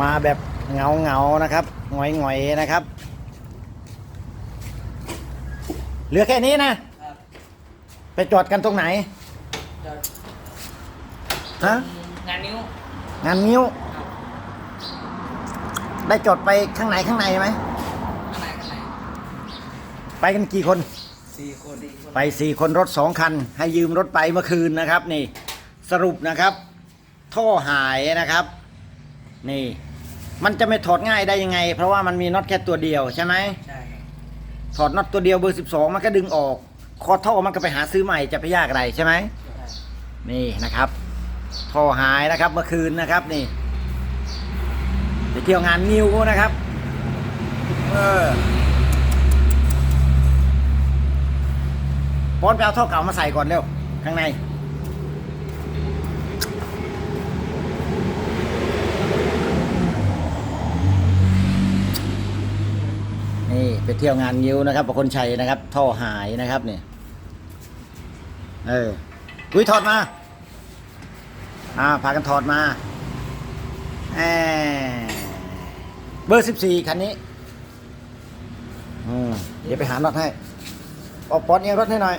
มาแบบเงาเงาๆนะครับหงอยหงอยๆนะครับ เหลือแค่นี้นะครับไปจอดกันตรงไหนจอดฮะ งานนิ้ว งานนิ้ว ได้จอดไปข้างในข้างในไหม ข้างในข้างใน ไปกันกี่คนสี่คนสี่คน ไปสี่คนรถสองคัน ให้ยืมรถไปเมื่อคืนนะครับ นี่ สรุปนะครับ ท่อหายนะครับ นี่ มันจะไม่ถอดง่ายได้ยังไง เพราะว่ามันมีน็อตแค่ตัวเดียวใช่ไหมใช่ครับถอดน็อตตัวเดียวเบอร์12มันก็ดึงออก คอท่อมันก็ไปหาซื้อใหม่จะไปยากอะไรใช่ไหมใช่นี่นะครับท่อหายนะครับเมื่อคืนนะครับนี่ไปเที่ยวงานนิวนะครับ เออปอนไปเอาท่อเก่ามาใส่ก่อนเร็วข้างใน นี่ไป เที่ยวงานยิ้วนะครับประคนชัยนะครับ ท่อหายนะครับเนี่ยเอออุ้ยถอดมาอ่าพากันถอดมาแหมเบอร์สิบสี่คันนี้อืมเดี๋ยวไปหาน็อตให้ออกปอนเอียงรถให้หน่อย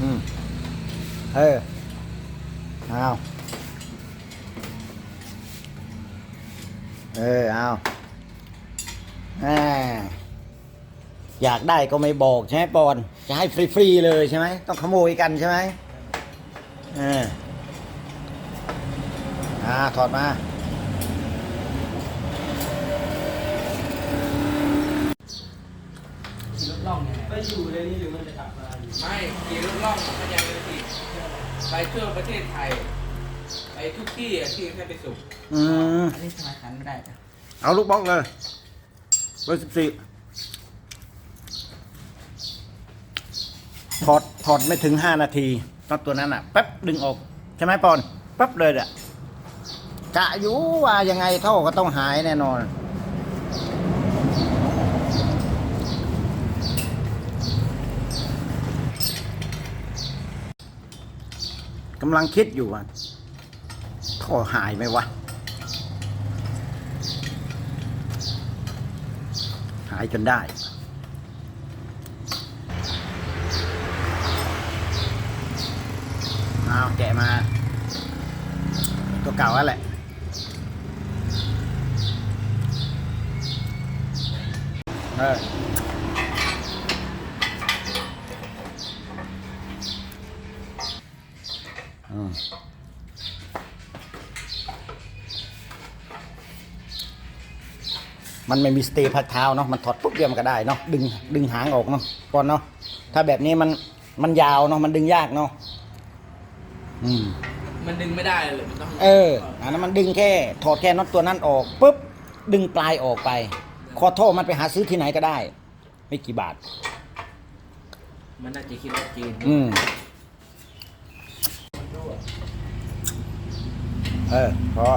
อืมเออเอา เออเอาแหมอยากได้ก็ไม่บอกใช่ไหมปอน จะให้ฟรีๆเลยใช่ไหม ต้องขโมยกันใช่ไหมเอออ่าถอดมา ขี่รถล่องเนี่ยไปอยู่ในนี้หรือมันจะกลับมาอยู่ไม่ขี่รถล่องพยายามไปที่ไปทั่วประเทศไทย ไปทุกที่อะที่ให้ไปสุข อืมอันนี้สมัยขันไม่ได้จ้ะเอาลูกบล็อกเลยเบอร์สิบสี่ถอดถอดไม่ถึงห้านาทีน็อตตัวนั้นอะแป๊บดึงออก ใช่ไหมปอนแป๊บเลยอะกะอยู่ว่ายังไงท่อก็ต้องหายแน่นอนกำลังคิดอยู่ว่าท่อหายไหมวะายจนได้ เอาแกะมา ตัวเก่าแล้วแหละเออ มันไม่มีสเตย์พักเท้าเนาะมันถอดปุ๊บเดียวมันก็ได้เนาะดึงดึงหางออกเนาะก่อนเนาะถ้าแบบนี้มันมันยาวเนาะมันดึงยากเนาะอืมมันดึงไม่ได้เลยมันต้องเอออันนั้นมันดึงแค่ ถอดแค่น็อตตัวนั้นออกปุ๊บดึงปลายออกไป คอท่อมันไปหาซื้อที่ไหนก็ได้ ไม่กี่บาท มันน่าจะคิดว่าจีนอืมเออพอ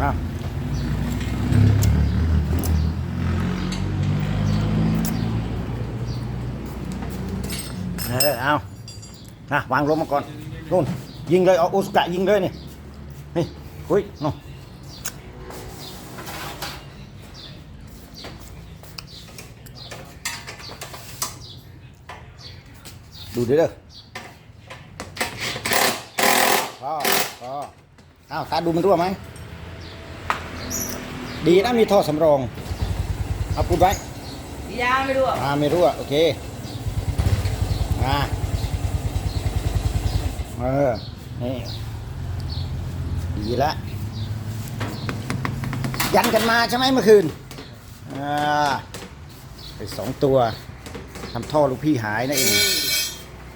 อะเออ เอา อะวางลงมาก่อนนู่นยิงเลยเอาอุสกะยิงเลยนี่นี่อุ้ยนู่นดูดิเด้อพอพออ้าวตาดูมันรั่วไหม ดีนะมีท่อสำรอง เอาพูดไว้ยาไม่รู้อะอ่าไม่รั่ว โอเค อ่า เออ นี่ดีละ ยันกันมาใช่ไหมเมื่อคืนอ่าไปสองตัวทำท่อลูกพี่หายนั่นเอง